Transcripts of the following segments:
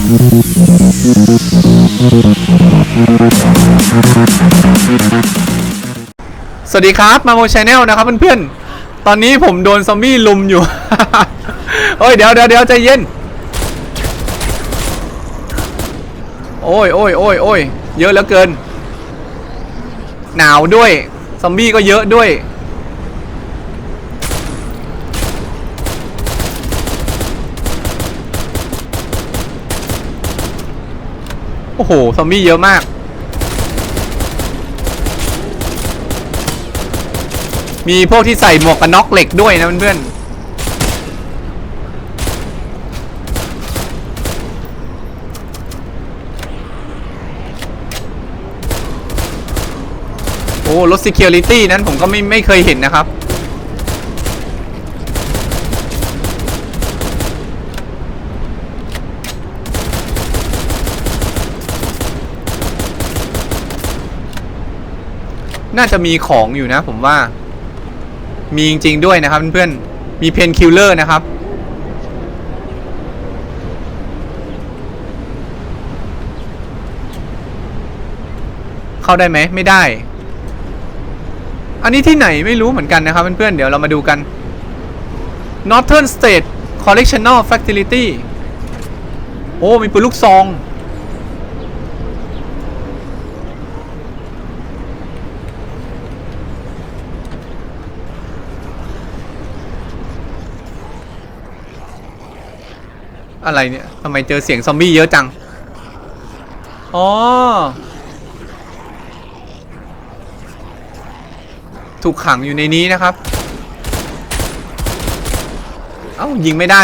สวัสดีครับ มาโมชแนลนะครับเพื่อนๆ ตอนนี้ผมโดนซอมบี้ลุมอยู่เฮ้ยเดี๋ยวเดี๋ยวเดี๋ยวใจเย็น โอ้ยโอ้ยโอ้ยโอ้ยเยอะเหลือเกิน หนาวด้วย ซอมบี้ก็เยอะด้วย อ้โห ซอมบี้เยอะมาก มีพวกที่ใส่หมวกกันน็อกเหล็กด้วยนะเพื่อนโอ้รถ security นั้นผมก็ไม่ไม่เคยเห็นนะครับ น่าจะมีของอยู่นะ ผมว่า มีจริง ๆ ด้วยนะครับเพื่อนๆมีเพนคิลเลอร์นะครับ เข้าได้ไหมไม่ได้ อันนี้ที่ไหนไม่รู้เหมือนกันนะครับเพื่อนๆเดี๋ยวเรามาดูกัน Northern State Correctional Facility โอ้ มีปืนลูกซอง อะไรเนี่ยทำไมเจอเสียงซอมบี้เยอะจัง อ๋อ ถูกขังอยู่ในนี้นะครับ เอ้ายิงไม่ได้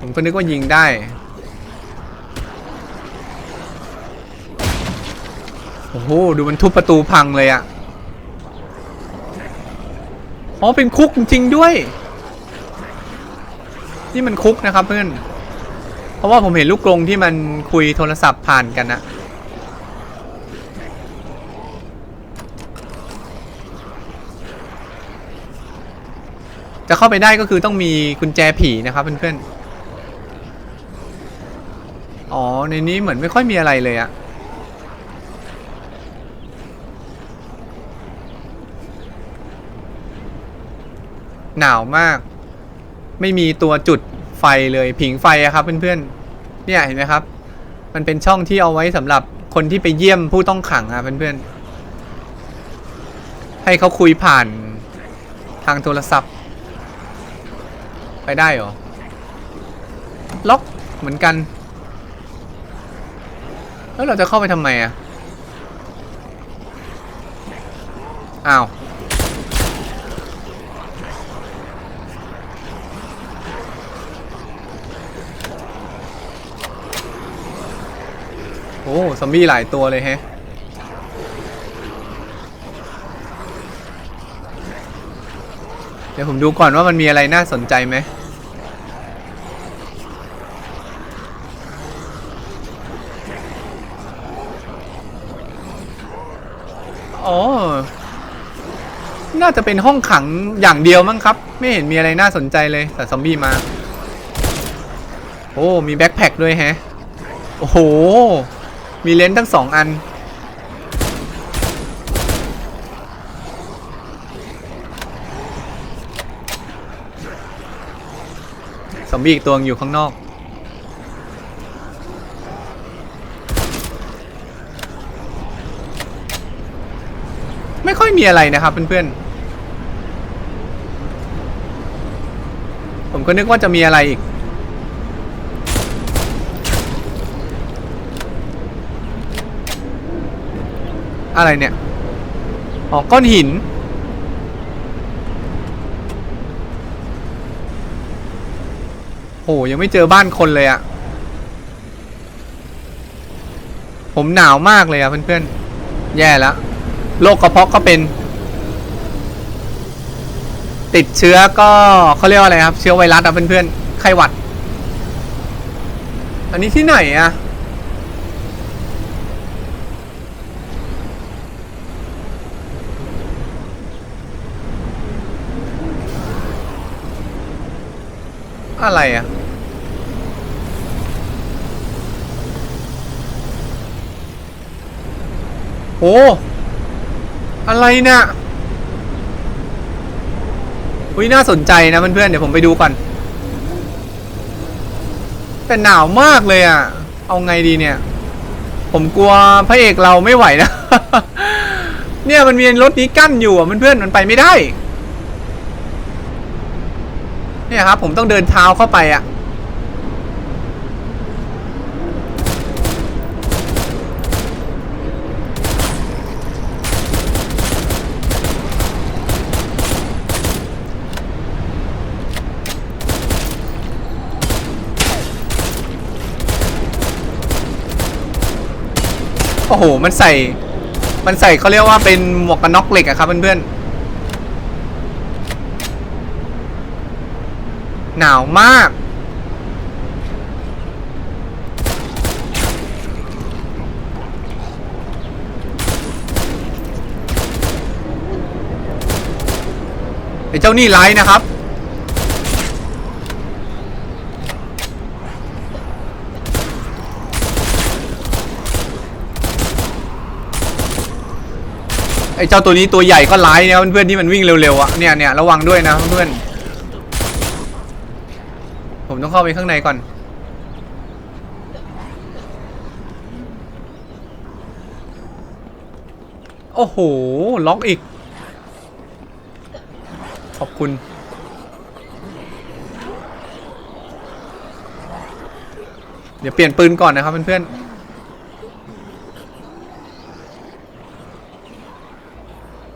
ผมก็นึกว่ายิงได้โอ้โห ดูมันทุบประตูพังเลยอะอ๋อ เป็นคุกจริงด้วย นี่มันคุกนะครับเพื่อน เพราะว่าผมเห็นลูกกรงที่มันคุยโทรศัพท์ผ่านกันนะจะเข้าไปได้ก็คือต้องมีกุญแจผีนะครับเพื่อนๆ อ๋อ ในนี้เหมือนไม่ค่อยมีอะไรเลยอะหนาวมาก ไม่มีตัวจุดไฟเลยผิงไฟอะครับเพื่อนๆเนี่ยเห็นไหมครับ มันเป็นช่องที่เอาไว้สำหรับคนที่ไปเยี่ยมผู้ต้องขังอะเพื่อนๆให้เขาคุยผ่านทางโทรศัพท์ ไปได้เหรอ ล็อกเหมือนกัน แล้วเราจะเข้าไปทำไมอะอ้าว อ้ซอมบี้หลายตัวเลยแฮะเดี๋ยวผมดูก่อนว่ามันมีอะไรน่าสนใจไหมอ๋อ น่าจะเป็นห้องขังอย่างเดียวมั้งครับ ไม่เห็นมีอะไรน่าสนใจเลยแต่ซอมบี้มา โอ้ มีแบ็คแพคด้วยแฮะ โอ้โห มีเลนส์ทั้งสองอันซอมบีอีกตัวอยู่ข้างนอก ไม่ค่อยมีอะไรนะครับเพื่อนๆ ผมก็นึกว่าจะมีอะไรอีก อะไรเนี่ย อ๋อ ก้อนหิน โห ยังไม่เจอบ้านคนเลยอะผมหนาวมากเลยอะเพื่อนๆ แย่แล้ว โรคกระเพาะก็เป็น ติดเชื้อก็เขาเรียกว่าอะไรครับ เชื้อไวรัสอะเพื่อนๆ ไข้หวัด อันนี้ที่ไหนอะ อะไรอะโอ้ อะไรนะ่ะอุ้ยน่าสนใจนะเพื่อนๆเดี๋ยวผมไปดูก่อน แต่หนาวมากเลยอะ่ะ เอาไงดีเนี่ย ผมกลัวพระเอกเราไม่ไหวนะ เนี่ยมันมีรถนี้กั้นอยู่อะเพื่อนๆมันไปไม่ได้ เนี่ยครับ ผมต้องเดินเท้าเข้าไปอะโอ้โห มันใส่ มันใส่เขาเรียกว่าเป็นหมวกกันน็อกเหล็กอะครับเพื่อนๆ หนาวมาก ไอ้เจ้านี่ไลน์นะครับ ไอ้เจ้าตัวนี้ตัวใหญ่ก็ร้ายนะเพื่อนๆที่มันวิ่งเร็วๆอะเนี่ยเนี่ยระวังด้วยนะเพื่อนๆ ต้องเข้าไปข้างในก่อน โอ้โห ล็อกอีก ขอบคุณเดี๋ยวเปลี่ยนปืนก่อนนะครับเพื่อนๆ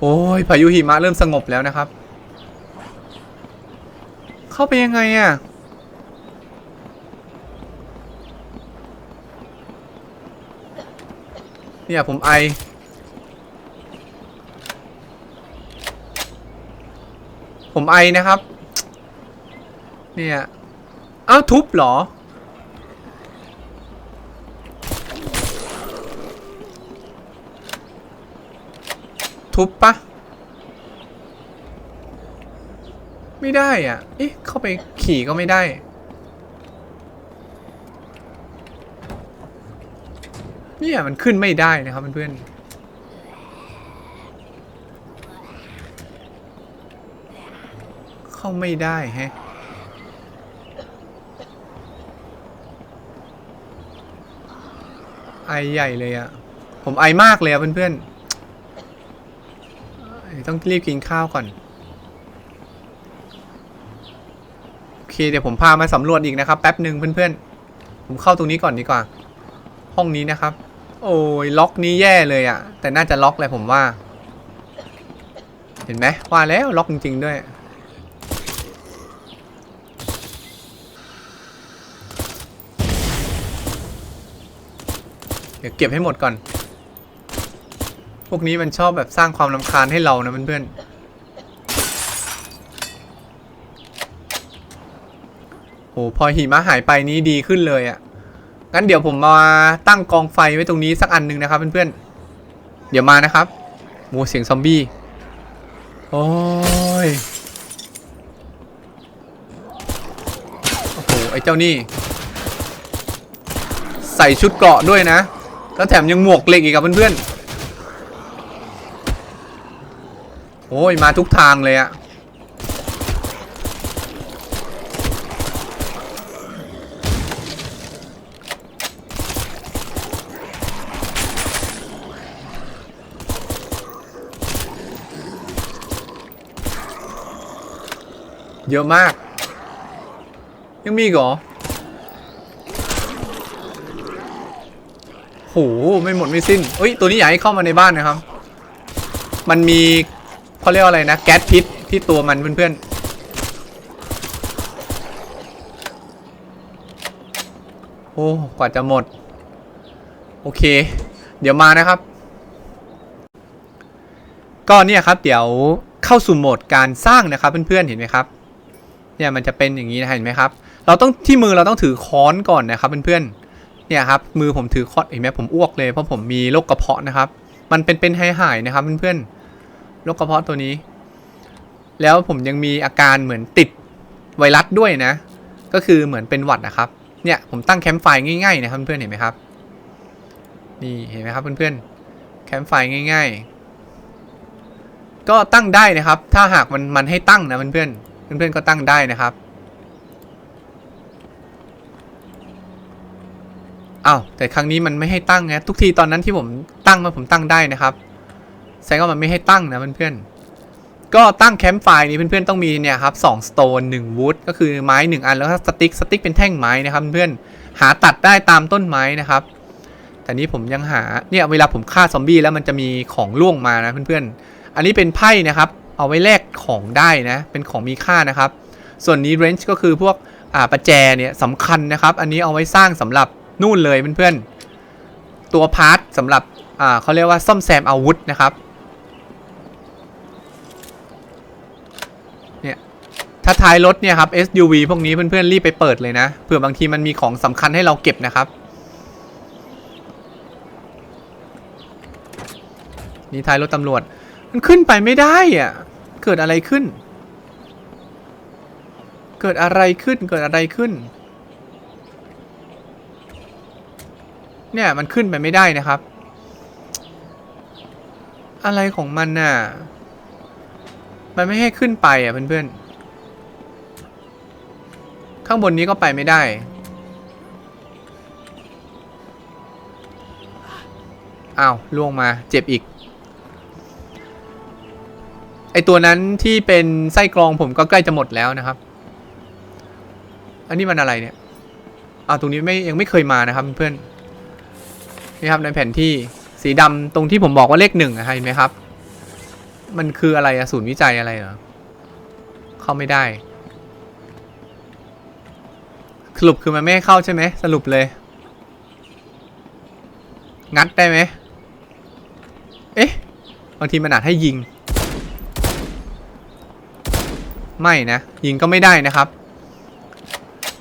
โอ้ยพายุหิมะเริ่มสงบแล้วนะครับ เข้าไปยังไงอะ่ะ เนี่ยผมไอ ผมไอนะครับ เนี่ยอ้าวทุบเหรอ ทุบปะไม่ได้อะ เอ๊ะ เข้าไปขี่ก็ไม่ได้ เนี่ยมันขึ้นไม่ได้นะครับเพื่อนๆเข้าไม่ได้แฮะไอใหญ่เลยอะผมไอมากเลยอะเพื่อนๆต้องรีบกินข้าวก่อนโอเคเดี๋ยวผมพามาสำรวจอีกนะครับแป๊บหนึ่งเพื่อนๆผมเข้าตรงนี้ก่อนดีกว่า ห้องนี้นะครับ โอ้ยล็อกนี้แย่เลยอะ่ะ แต่น่าจะล็อกเลยผมว่า เห็นไหมว่าแล้วล็อกจริง ๆ ด้วย เดี๋ยวเก็บให้หมดก่อน พวกนี้มันชอบแบบสร้างความลำคาญให้เรานะเพื่อนๆโอ้พอหิมะหายไปนี้ดีขึ้นเลยอะ่ะ งั้นเดี๋ยวผมมาตั้งกองไฟไว้ตรงนี้สักอันหนึ่งนะครับเพื่อนๆ เดี๋ยวมานะครับโมเสียงซอมบี้ โอ้ย โอ้โห ไอ้เจ้านี่ ใส่ชุดเกราะด้วยนะ แล้วแถมยังหมวกเหล็กอีกครับเพื่อนๆ โอ้ย มาทุกทางเลยอะ เยอะมาก ยังมีอีกเหรอโหไม่หมดไม่สิ้นเอ้ยตัวนี้อยากให้เข้ามาในบ้านนะครับ มันมีเขาเรียกอะไรนะแก๊สพิษที่ตัวมันเพื่อนๆโอ้กว่าจะหมด โอเค เดี๋ยวมานะครับ ก็เนี่ยครับ เดี๋ยวเข้าสู่โหมดการสร้างนะครับเพื่อนๆเห็นไหมครับ เนี่ยมันจะเป็นอย่างนี้นะเห็นไหมครับ เราต้องที่มือเราต้องถือค้อนก่อนนะครับเพื่อนๆเนี่ยครับมือผมถือค้อนเห็นไหมผมอ้วกเลยเพราะผมมีโรคกระเพาะนะครับ มันเป็นเป็นหายหายๆนะครับเพื่อนๆโรคกระเพาะตัวนี้ แล้วผมยังมีอาการเหมือนติดไวรัสด้วยนะ ก็คือเหมือนเป็นหวัดนะครับเนี่ยผมตั้งแคมป์ไฟง่ายๆนะครับเพื่อนๆเห็นไหมครับนี่เห็นไหมครับเพื่อนๆแคมป์ไฟง่าย ๆ ก็ตั้งได้นะครับ ถ้าหากมันมันให้ตั้งนะเพื่อนๆ เพื่อนๆก็ตั้งได้นะครับอ้าวแต่ครั้งนี้มันไม่ให้ตั้งนะทุกทีตอนนั้นที่ผมตั้งมาผมตั้งได้นะครับแสดงว่ามันไม่ให้ตั้งนะเพื่อนๆก็ตั้งแคมป์ไฟนี้เพื่อนๆต้องมีเนี่ยครับสองสโตนหนึ่งวูดก็คือไม้หนึ่งอันแล้วก็สติ๊กสติ๊กเป็นแท่งไม้นะครับเพื่อนๆหาตัดได้ตามต้นไม้นะครับ แต่นี้ผมยังหาเนี่ยเวลาผมฆ่าซอมบี้แล้วมันจะมีของล่วงมานะเพื่อนๆอันนี้เป็นไพ่นะครับ เอาไว้แลกของได้นะ เป็นของมีค่านะครับ ส่วนนี้เรนจ์ก็คือพวกอ่าประแจเนี่ยสำคัญนะครับ อันนี้เอาไว้สร้างสำหรับนู่นเลยเพื่อนๆ ตัวพาร์ทสำหรับอ่าเขาเรียกว่าซ่อมแซมอาวุธนะครับ เนี่ย ถ้าท้ายรถเนี่ยครับ SUV พวกนี้เพื่อนๆ รีบไปเปิดเลยนะ เผื่อบางทีมันมีของสำคัญให้เราเก็บนะครับ นี่ท้ายรถตำรวจ มันขึ้นไปไม่ได้อะ เกิดอะไรขึ้น เกิดอะไรขึ้น เกิดอะไรขึ้น เนี่ยมันขึ้นไปไม่ได้นะครับ อะไรของมันน่ะ มันไม่ให้ขึ้นไปอะเพื่อนๆ ข้างบนนี้ก็ไปไม่ได้อ้าวล่วงมาเจ็บอีก ไอตัวนั้นที่เป็นไส้กรองผมก็ใกล้จะหมดแล้วนะครับ อันนี้มันอะไรเนี่ยอ้าตรงนี้ไม่ยังไม่เคยมานะครับเพื่อนนี่ครับในแผนที่สีดำตรงที่ผมบอกว่าเลขหนึ่งอะเห็นไหมครับ มันคืออะไรอะศูนย์วิจัยอะไรเหรอเข้าไม่ได้ สรุปคือมันไม่ให้เข้าใช่ไหมสรุปเลย งัดได้ไหมเอ๊ะบางทีมันอาจให้ยิง ไม่นะ ยิงก็ไม่ได้นะครับ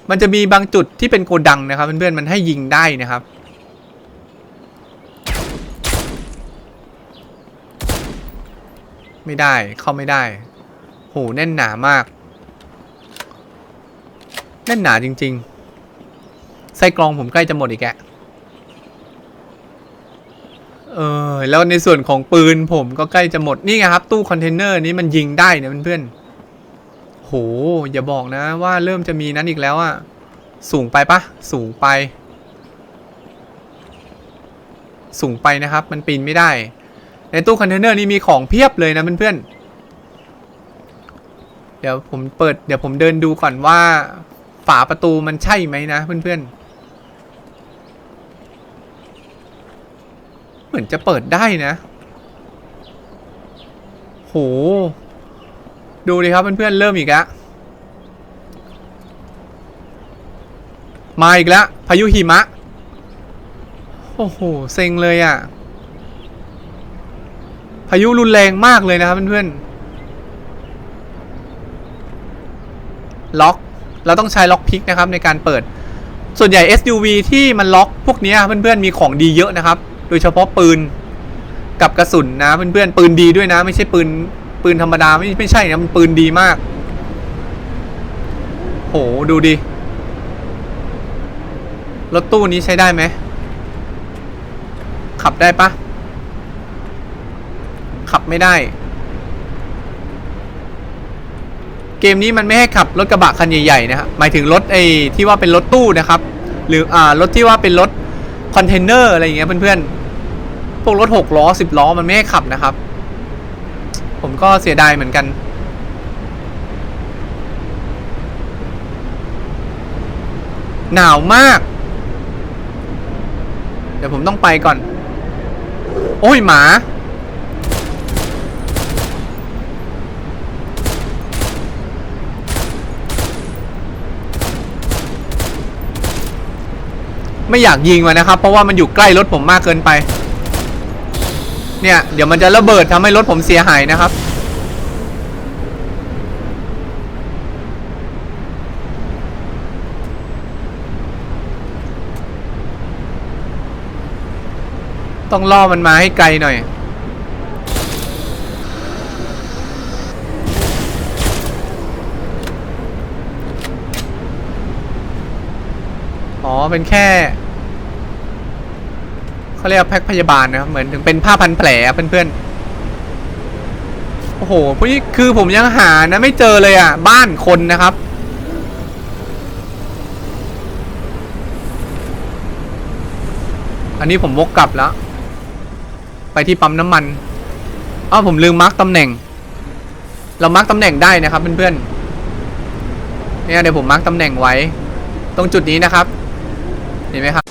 มันจะมีบางจุดที่เป็นโกดังนะครับ เพื่อนๆมันให้ยิงได้นะครับ ไม่ได้เข้าไม่ได้โหแน่นหนามาก แน่นหนาจริง ๆ ไส้กรองผมใกล้จะหมดอีกแกเออแล้วในส่วนของปืนผมก็ใกล้จะหมดนี่ไงครับ ตู้คอนเทนเนอร์นี้มันยิงได้นะเพื่อนๆ หอย่าบอกนะว่าเริ่มจะมีนั้นอีกแล้วอะสูงไปปะสูงไป สูงไปนะครับ มันปีนไม่ได้ ในตู้คอนเทนเนอร์นี้มีของเพียบเลยนะเพื่อนๆเดี๋ยวผมเปิดเดี๋ยวผมเดินดูก่อนว่า ฝาประตูมันใช่ไหมนะเพื่อนๆเหมือนจะเปิดได้นะ โห ดูดิครับเพื่อนๆเริ่มอีกแล้วมาอีกแล้วพายุหิมะ โอ้โหเซ็งเลยอะ่ะ พายุรุนแรงมากเลยนะครับเพื่อนๆล็อกเราต้องใช้ล็อกพิกนะครับในการเปิด ส่วนใหญ่ SUV ที่มันล็อกพวกนี้เพื่อนๆมีของดีเยอะนะครับ โดยเฉพาะปืนกับกระสุนนะเพื่อนๆปืนดีด้วยนะ ไม่ใช่ปืน ปืนธรรมดาไม่ไม่ใช่นะมันปืนดีมาก โหดูดิรถตู้นี้ใช้ได้ไหม ขับได้ปะ ขับไม่ได้ เกมนี้มันไม่ให้ขับรถกระบะคันใหญ่ๆนะครับหมายถึงรถไอ้ที่ว่าเป็นรถตู้นะครับ หรืออ่ารถที่ว่าเป็นรถคอนเทนเนอร์อะไรอย่างเงี้ยเพื่อนๆพวกรถหกล้อสิบล้อมันไม่ให้ขับนะครับ ผมก็เสียดายเหมือนกัน หนาวมาก เดี๋ยวผมต้องไปก่อน โอ้ยหมา ไม่อยากยิงมันนะครับ เพราะว่ามันอยู่ใกล้รถผมมากเกินไป เนี่ย เดี๋ยวมันจะระเบิดทำให้รถผมเสียหายนะครับ ต้องล่อมันมาให้ไกลหน่อย อ๋อ เป็นแค่ เขาเรียกว่าแพ็คพยาบาลนะครับเหมือนถึงเป็นผ้าพันแผลเพื่อนๆโอ้โหพวกนี้คือผมยังหานะไม่เจอเลยอะ บ้านคนนะครับอันนี้ผมวกกลับแล้ว ไปที่ปั๊มน้ำมันอ้าวผมลืมมาร์กตำแหน่ง เรามาร์กตำแหน่งได้นะครับเพื่อนๆเนี่ยเดี๋ยวผมมาร์กตำแหน่งไว้ ตรงจุดนี้นะครับ เห็นไหมครับ